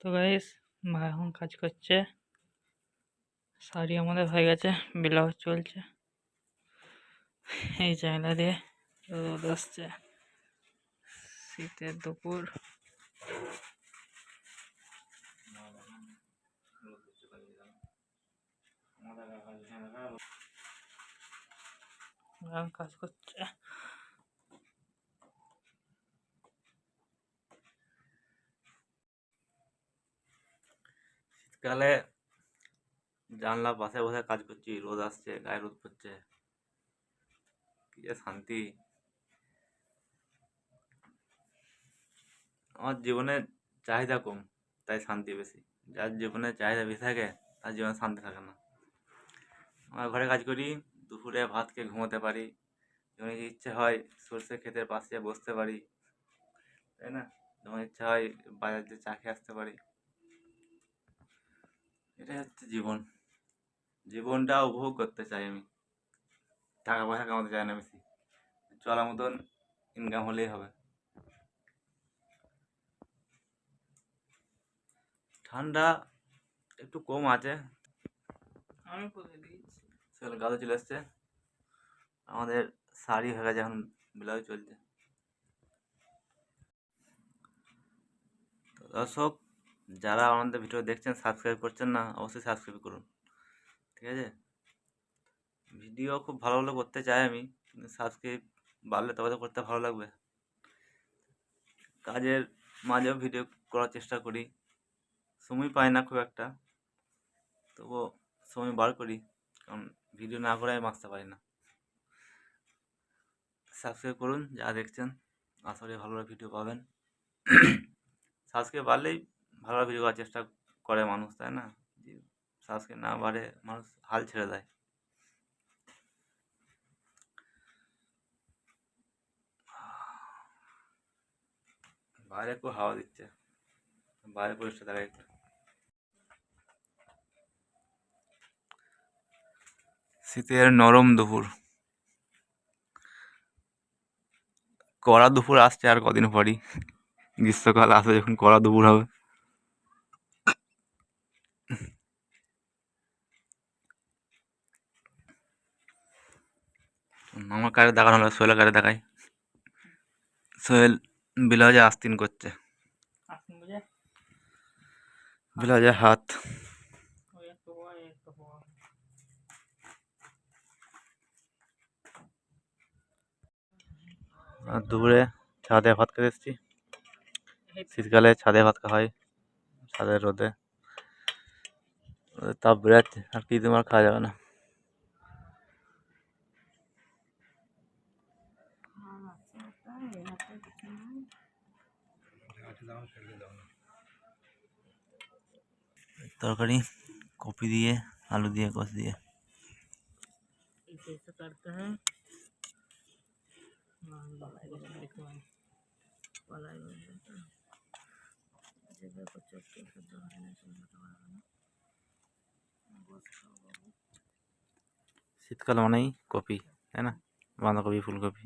তো গাইস মা এখন কাজ করছে। শাড়ি আমাদের হয়ে গেছে, ব্লাউজ চলছে। এই জায়গা দিয়ে রোদ আসছে। শীতের দুপুর। কাজ করছে। শীতকালে জানলা পাশে বসে কাজ করছি, রোদ আসছে, গায়ে রোদ পড়ছে। কি যে শান্তি। আমার জীবনে চাহিদা কম, তাই শান্তি বেশি। যার জীবনে চাহিদা বেশি থাকে, তার জীবনে শান্তি থাকে না। আমার ঘরে কাজ করি, দুপুরে ভাত খেয়ে ঘুমোতে পারি। যখন ইচ্ছে হয় সর্ষে ক্ষেতের পাশে বসতে পারি। তাই না? যখন ইচ্ছা হয়, বাজার দিয়ে চা খেয়ে আসতে পারি। এটাই হচ্ছে জীবন। জীবনটা উপভোগ করতে চাই আমি। টাকা পয়সা কামাতে চাই না বেশি। চলার মতন ইনকাম হলেই হবে। ঠান্ডা একটু কম আছে। সেগুলো গাছে চলে এসছে আমাদের শাড়ি হয়ে গেছে এখন ব্লাউজ চলছে। দর্শক যারা আমাদের ভিডিও দেখছেন সাবস্ক্রাইব করছেন না, অবশ্যই সাবস্ক্রাইব করুন। ঠিক আছে? ভিডিও খুব ভালো ভালো করতে চাই আমি, কিন্তু সাবস্ক্রাইব বাড়লে তবে তো করতে ভালো লাগবে। কাজের মাঝেও ভিডিও করার চেষ্টা করি। সময় পাই না খুব একটা, তবুও সময় বার করি, কারণ ভিডিও না করে আমি বাঁচতে পারি না। সাবস্ক্রাইব করুন, যা দেখছেন, আশা করি ভালো ভিডিও পাবেন। সাবস্ক্রাইব বাড়লেই ভালো ভিডিও করার চেষ্টা করে মানুষ, তাই না? সাবস্ক্রাইব না বাড়ে মানুষ হাল ছেড়ে দেয়। বাইরে খুব হাওয়া দিচ্ছে। বাইরে পরিষ্কার দেখা যাচ্ছে শীতের নরম দুপুর। কড়া দুপুর আসছে আর কদিন পরই। গ্রীষ্মকাল আসবে যখন কড়া দুপুর হবে। আমার কারে দেখানো হলো সোহেলের কারে দেখাই। সোহেল ব্লাউজে আস্তিন করছে। ব্লাউজে হাত। আর দুপুরে ছাদে ভাত খেতে এসেছি। শীতকালে ছাদে ভাত খাওয়া হয় ছাদের রোদে। তাপ বেড়াচ্ছে আর কি তোমার খাওয়া যাবে না। তরকারি কপি দিয়ে আলু দিয়ে কষ দিয়ে कैसे करते हैं हाँ, मलाई वाला देखो भाई। मलाई वाला देखो। जगह को चेक करके दो है ना, सुंदर तो वाला ना। बस खाओ बाबू। শীতকাল মানেই কপি তাই না বাঁধাকপি ফুলকপি